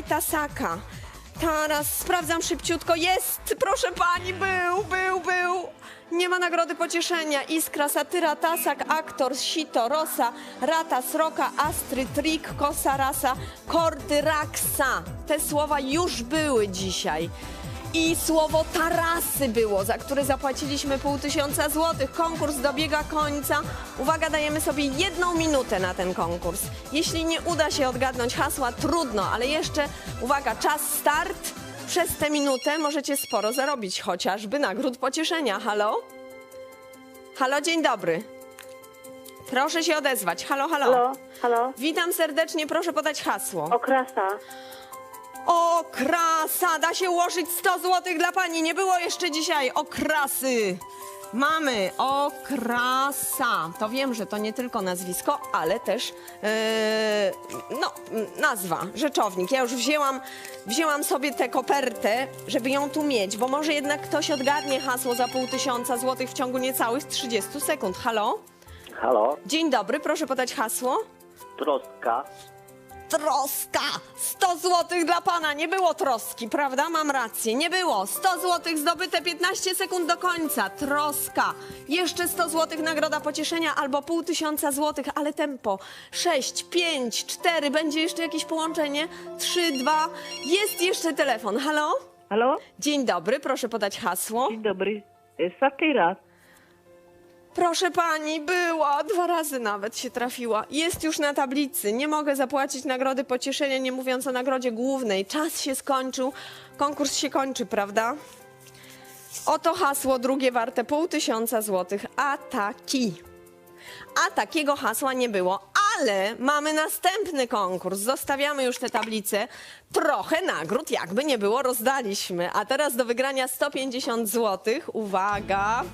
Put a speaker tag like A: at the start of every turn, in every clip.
A: Dawaj Tasaka. Teraz sprawdzam szybciutko. Jest! Proszę pani, był, był, był. Nie ma nagrody pocieszenia. Iskra, satyra, tasak, aktor, sito, rosa, rata, sroka, astry, trik, kosa, rasa, kordy, raksa. Te słowa już były dzisiaj. I słowo tarasy było, za które zapłaciliśmy pół tysiąca złotych. Konkurs dobiega końca. Uwaga, dajemy sobie jedną minutę na ten konkurs. Jeśli nie uda się odgadnąć hasła, trudno, ale jeszcze, uwaga, czas start. Przez tę minutę możecie sporo zarobić, chociażby nagród pocieszenia. Halo? Halo, dzień dobry. Proszę się odezwać. Halo, halo.
B: Halo, halo.
A: Witam serdecznie, proszę podać hasło.
B: Okrasa.
A: O, krasa! Da się ułożyć 100 zł dla pani. Nie było jeszcze dzisiaj okrasy. Mamy okrasa. To wiem, że to nie tylko nazwisko, ale też e, no, nazwa, rzeczownik. Ja już wzięłam, wzięłam sobie tę kopertę, żeby ją tu mieć, bo może jednak ktoś odgadnie hasło za pół tysiąca złotych w ciągu niecałych 30 sekund. Halo?
C: Halo,
A: Dzień dobry, proszę podać hasło.
C: troska,
A: Troska! 100 złotych dla pana. Nie było troski, prawda? Mam rację. Nie było. 100 złotych zdobyte 15 sekund do końca. Troska. Jeszcze 100 złotych nagroda pocieszenia albo pół tysiąca złotych, ale tempo. 6, 5, 4. Będzie jeszcze jakieś połączenie? 3, 2. Jest jeszcze telefon. Halo?
B: Halo,
A: Dzień dobry, proszę podać hasło.
B: dzień dobry. E, Satyra.
A: Proszę pani, była, dwa razy nawet się trafiła. Jest już na tablicy. Nie mogę zapłacić nagrody pocieszenia, nie mówiąc o nagrodzie głównej. Czas się skończył, konkurs się kończy, prawda? Oto hasło drugie warte pół tysiąca złotych. Ataki. A takiego hasła nie było, ale mamy następny konkurs. Zostawiamy już tę tablicę. Trochę nagród, jakby nie było, rozdaliśmy. A teraz do wygrania 150 zł. Uwaga!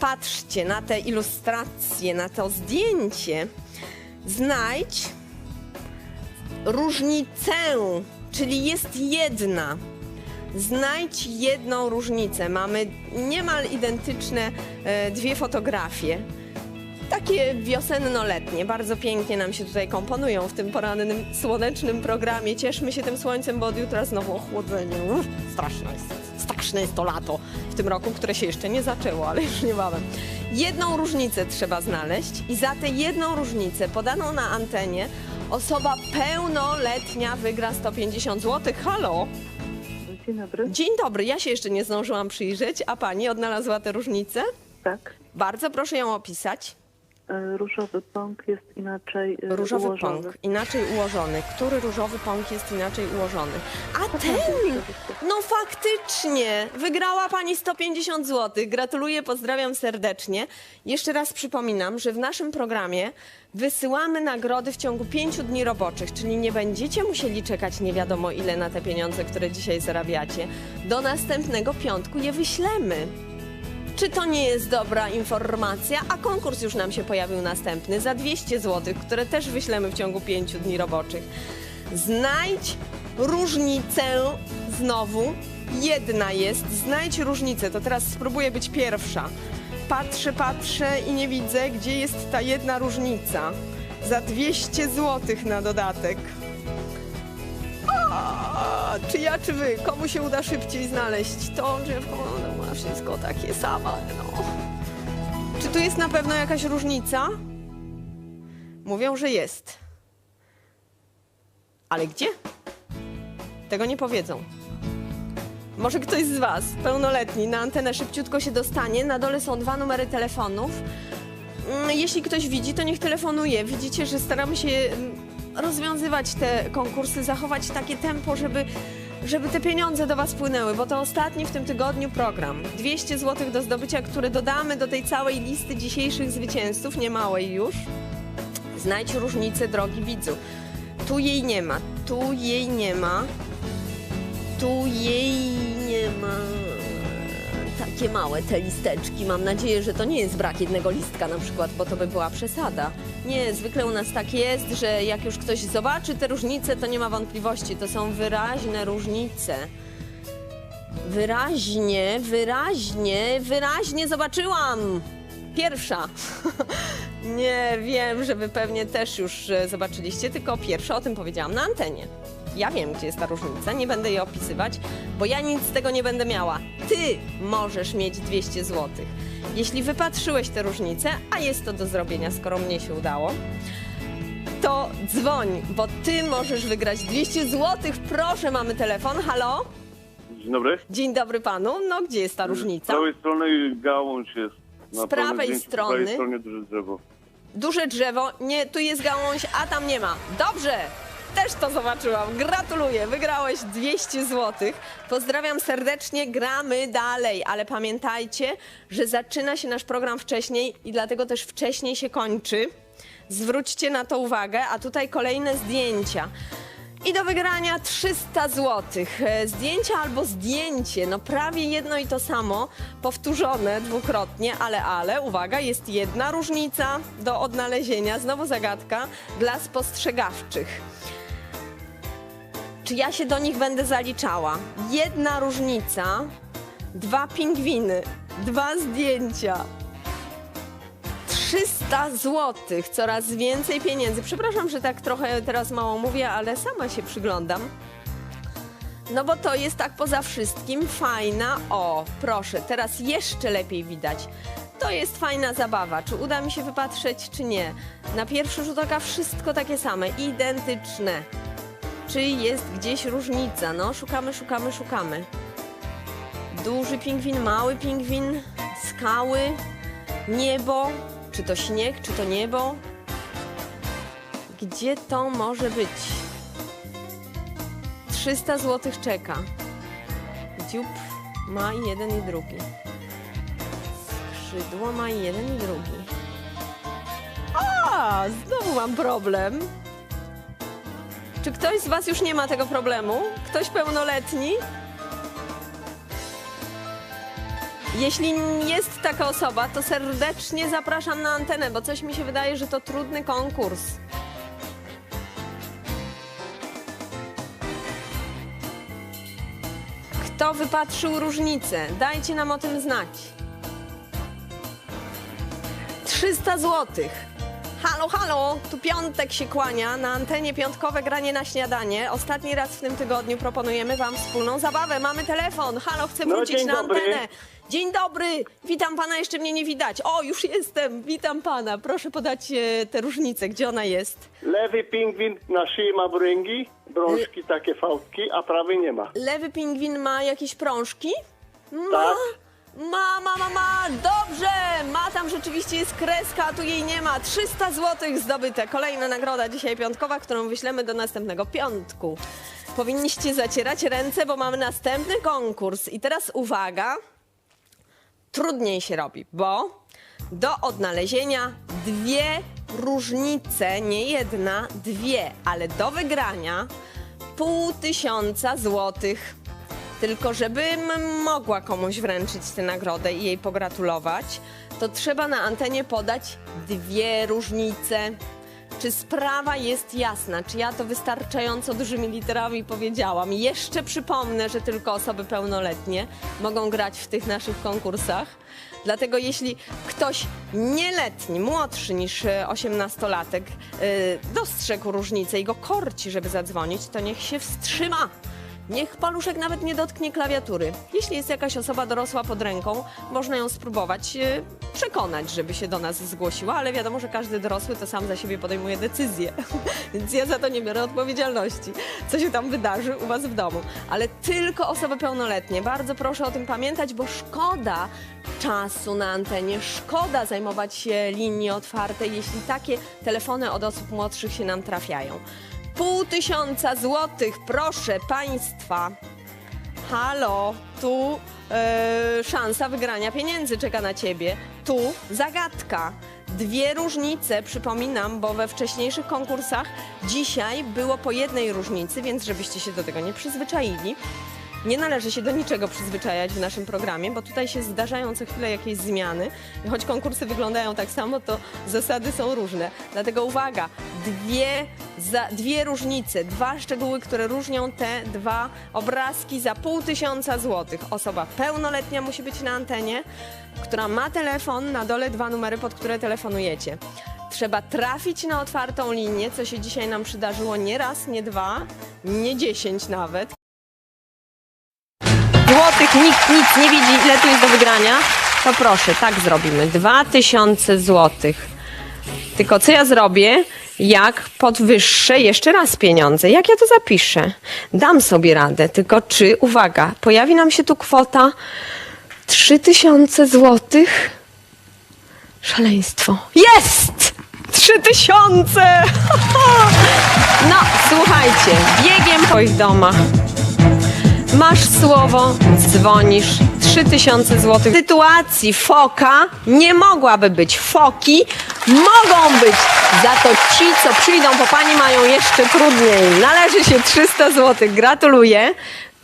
A: Patrzcie na te ilustracje, na to zdjęcie. Znajdź różnicę, czyli jest jedna. Znajdź jedną różnicę. Mamy niemal identyczne e, dwie fotografie. Takie wiosenno-letnie, bardzo pięknie nam się tutaj komponują w tym porannym, słonecznym programie. Cieszmy się tym słońcem, bo od jutra znowu ochłodzenie. Uff, straszne jest, straszne jest to lato tym roku, które się jeszcze nie zaczęło, ale już niebawem. Jedną różnicę trzeba znaleźć i za tę jedną różnicę podaną na antenie osoba pełnoletnia wygra 150 zł. Halo!
B: Dzień dobry.
A: Dzień dobry, ja się jeszcze nie zdążyłam przyjrzeć, a pani odnalazła tę różnicę?
B: Tak.
A: Bardzo proszę ją opisać.
B: E, Różowy pąk jest inaczej e,
A: Różowy
B: ułożony.
A: pąk, inaczej ułożony. Który różowy pąk jest inaczej ułożony? A ten! No faktycznie! Wygrała pani 150 zł. Gratuluję, pozdrawiam serdecznie. Jeszcze raz przypominam, że w naszym programie wysyłamy nagrody w ciągu 5 dni roboczych, czyli nie będziecie musieli czekać nie wiadomo ile na te pieniądze, które dzisiaj zarabiacie. Do następnego piątku je wyślemy. Czy to nie jest dobra informacja? A konkurs już nam się pojawił następny za 200 zł, które też wyślemy w ciągu 5 dni roboczych. Znajdź różnicę znowu. Jedna jest. Znajdź różnicę. To teraz spróbuję być pierwsza. Patrzę, patrzę i nie widzę, gdzie jest ta jedna różnica. Za 200 zł na dodatek. Czy ja, czy wy? Komu się uda szybciej znaleźć? To drzewko no, wszystko takie same, no. Czy tu jest na pewno jakaś różnica? Mówią, że jest. Ale gdzie? Tego nie powiedzą. Może ktoś z Was, pełnoletni, na antenę szybciutko się dostanie. Na dole są dwa numery telefonów. Mm, Jeśli ktoś widzi, to niech telefonuje. Widzicie, że staramy się mm, rozwiązywać te konkursy, zachować takie tempo, żeby, żeby te pieniądze do Was płynęły, bo to ostatni w tym tygodniu program. 200 zł do zdobycia, które dodamy do tej całej listy dzisiejszych zwycięzców, niemałej już. Znajdź różnicę, drogi widzu. Tu jej nie ma, tu jej nie ma, tu jej nie ma. Takie małe te listeczki. Mam nadzieję, że to nie jest brak jednego listka na przykład, bo to by była przesada. Nie, zwykle u nas tak jest, że jak już ktoś zobaczy te różnice, to nie ma wątpliwości. To są wyraźne różnice. Wyraźnie, wyraźnie, wyraźnie zobaczyłam. Pierwsza. Nie wiem, że wy pewnie też już e, zobaczyliście, tylko pierwsza o tym powiedziałam na antenie. Ja wiem, gdzie jest ta różnica, nie będę jej opisywać, bo ja nic z tego nie będę miała. Ty możesz mieć 200 zł. Jeśli wypatrzyłeś tę różnicę, a jest to do zrobienia, skoro mnie się udało, to dzwoń, bo ty możesz wygrać 200 zł. Proszę, mamy telefon. Halo?
D: Dzień dobry.
A: Dzień dobry panu. No, gdzie jest ta
D: Z
A: różnica?
D: prawej strony gałąź jest. Na
A: Z prawej
D: zdjęciu,
A: strony?
D: Po prawej stronie duże drzewo.
A: Duże drzewo, nie, tu jest gałąź, a tam nie ma. Dobrze! Też to zobaczyłam. Gratuluję, wygrałeś 200 zł. Pozdrawiam serdecznie, gramy dalej, ale pamiętajcie, że zaczyna się nasz program wcześniej i dlatego też wcześniej się kończy. Zwróćcie na to uwagę, a tutaj kolejne zdjęcia. I do wygrania 300 zł. Zdjęcie albo zdjęcie, no prawie jedno i to samo, powtórzone dwukrotnie, ale, ale, uwaga, jest jedna różnica do odnalezienia, znowu zagadka dla spostrzegawczych. Czy ja się do nich będę zaliczała? Jedna różnica, dwa pingwiny, dwa zdjęcia. 300 zł, coraz więcej pieniędzy. Przepraszam, że tak trochę teraz mało mówię, ale sama się przyglądam. No bo to jest tak poza wszystkim fajna. O, proszę, teraz jeszcze lepiej widać. To jest fajna zabawa. Czy uda mi się wypatrzeć, czy nie? Na pierwszy rzut oka wszystko takie same, identyczne. Czy jest gdzieś różnica? No, szukamy, szukamy, szukamy. Duży pingwin, mały pingwin, skały, niebo. Czy to śnieg, czy to niebo? Gdzie to może być? 300 zł czeka. Dziób ma i jeden i drugi. Skrzydło ma i jeden i drugi. A, znowu mam problem. Czy ktoś z Was już nie ma tego problemu? Ktoś pełnoletni? Jeśli jest taka osoba, to serdecznie zapraszam na antenę, bo coś mi się wydaje, że to trudny konkurs. Kto wypatrzył różnicę? Dajcie nam o tym znać. 300 złotych. Halo, halo, tu piątek się kłania, na antenie piątkowe granie na śniadanie. Ostatni raz w tym tygodniu proponujemy Wam wspólną zabawę. Mamy telefon, halo, chcę
C: No,
A: wrócić na
C: dobry.
A: antenę. Dzień dobry, witam Pana, jeszcze mnie nie widać. O, już jestem, witam Pana. Proszę podać e, tę różnicę, gdzie ona jest.
C: Lewy pingwin na szyi ma bręgi, brążki takie fałdki, a prawy nie ma.
A: Lewy pingwin ma jakieś prążki? Ma,
C: Tak.
A: Ma, ma, ma, ma, dobrze! Ma tam rzeczywiście jest kreska, a tu jej nie ma. 300 zł zdobyte. Kolejna nagroda dzisiaj piątkowa, którą wyślemy do następnego piątku. Powinniście zacierać ręce, bo mamy następny konkurs. I teraz uwaga, trudniej się robi, bo do odnalezienia dwie różnice, nie jedna, dwie, ale do wygrania pół tysiąca złotych. Tylko żebym mogła komuś wręczyć tę nagrodę i jej pogratulować, to trzeba na antenie podać dwie różnice. Czy sprawa jest jasna? Czy ja to wystarczająco dużymi literami powiedziałam? Jeszcze przypomnę, że tylko osoby pełnoletnie mogą grać w tych naszych konkursach. Dlatego jeśli ktoś nieletni, młodszy niż e, 18-latek y, dostrzegł różnicę i go korci, żeby zadzwonić, to niech się wstrzyma. Niech paluszek nawet nie dotknie klawiatury. Jeśli jest jakaś osoba dorosła pod ręką, można ją spróbować e, przekonać, żeby się do nas zgłosiła, ale wiadomo, że każdy dorosły to sam za siebie podejmuje decyzję. Więc ja za to nie biorę odpowiedzialności, co się tam wydarzy u was w domu. Ale tylko osoby pełnoletnie. Bardzo proszę o tym pamiętać, bo szkoda czasu na antenie, szkoda zajmować się linii otwartej, jeśli takie telefony od osób młodszych się nam trafiają. Pół tysiąca złotych, proszę Państwa. Halo, tu e, szansa wygrania pieniędzy czeka na Ciebie. Tu zagadka. Dwie różnice, przypominam, bo we wcześniejszych konkursach dzisiaj było po jednej różnicy, więc żebyście się do tego nie przyzwyczaili. Nie należy się do niczego przyzwyczajać w naszym programie, bo tutaj się zdarzają co chwilę jakieś zmiany. I choć konkursy wyglądają tak samo, to zasady są różne. Dlatego uwaga, dwie, za, dwie różnice, dwa szczegóły, które różnią te dwa obrazki za pół tysiąca złotych. Osoba pełnoletnia musi być na antenie, która ma telefon, na dole dwa numery, pod które telefonujecie. Trzeba trafić na otwartą linię, co się dzisiaj nam przydarzyło nie raz, nie dwa, nie dziesięć nawet. Złotych nikt nic nie widzi, ile tu jest do wygrania. To proszę, tak zrobimy. 2000 złotych. Tylko co ja zrobię, jak podwyższę jeszcze raz pieniądze? Jak ja to zapiszę? Dam sobie radę, tylko czy, uwaga, pojawi nam się tu kwota 3000 złotych? Szaleństwo. Jest! 3000! No, słuchajcie, biegiem po ich domach. Masz słowo, dzwonisz. 3000 zł. W sytuacji foka nie mogłaby być. Foki mogą być. Za to ci, co przyjdą po pani, mają jeszcze trudniej. Należy się 300 zł. Gratuluję.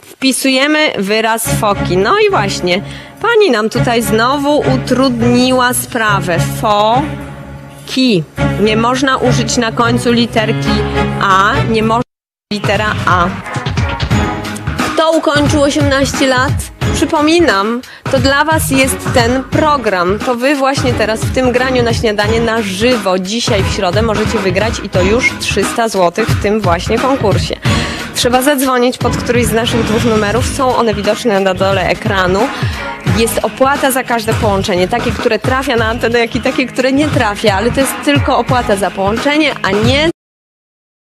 A: Wpisujemy wyraz foki. No i właśnie, pani nam tutaj znowu utrudniła sprawę. Foki. Nie można użyć na końcu literki A, nie można litera A. Kto ukończył 18 lat? Przypominam, to dla Was jest ten program. To Wy właśnie teraz w tym graniu na śniadanie na żywo, dzisiaj w środę możecie wygrać i to już 300 zł w tym właśnie konkursie. Trzeba zadzwonić pod któryś z naszych dwóch numerów. Są one widoczne na dole ekranu. Jest opłata za każde połączenie, takie, które trafia na antenę, jak i takie, które nie trafia, ale to jest tylko opłata za połączenie, a nie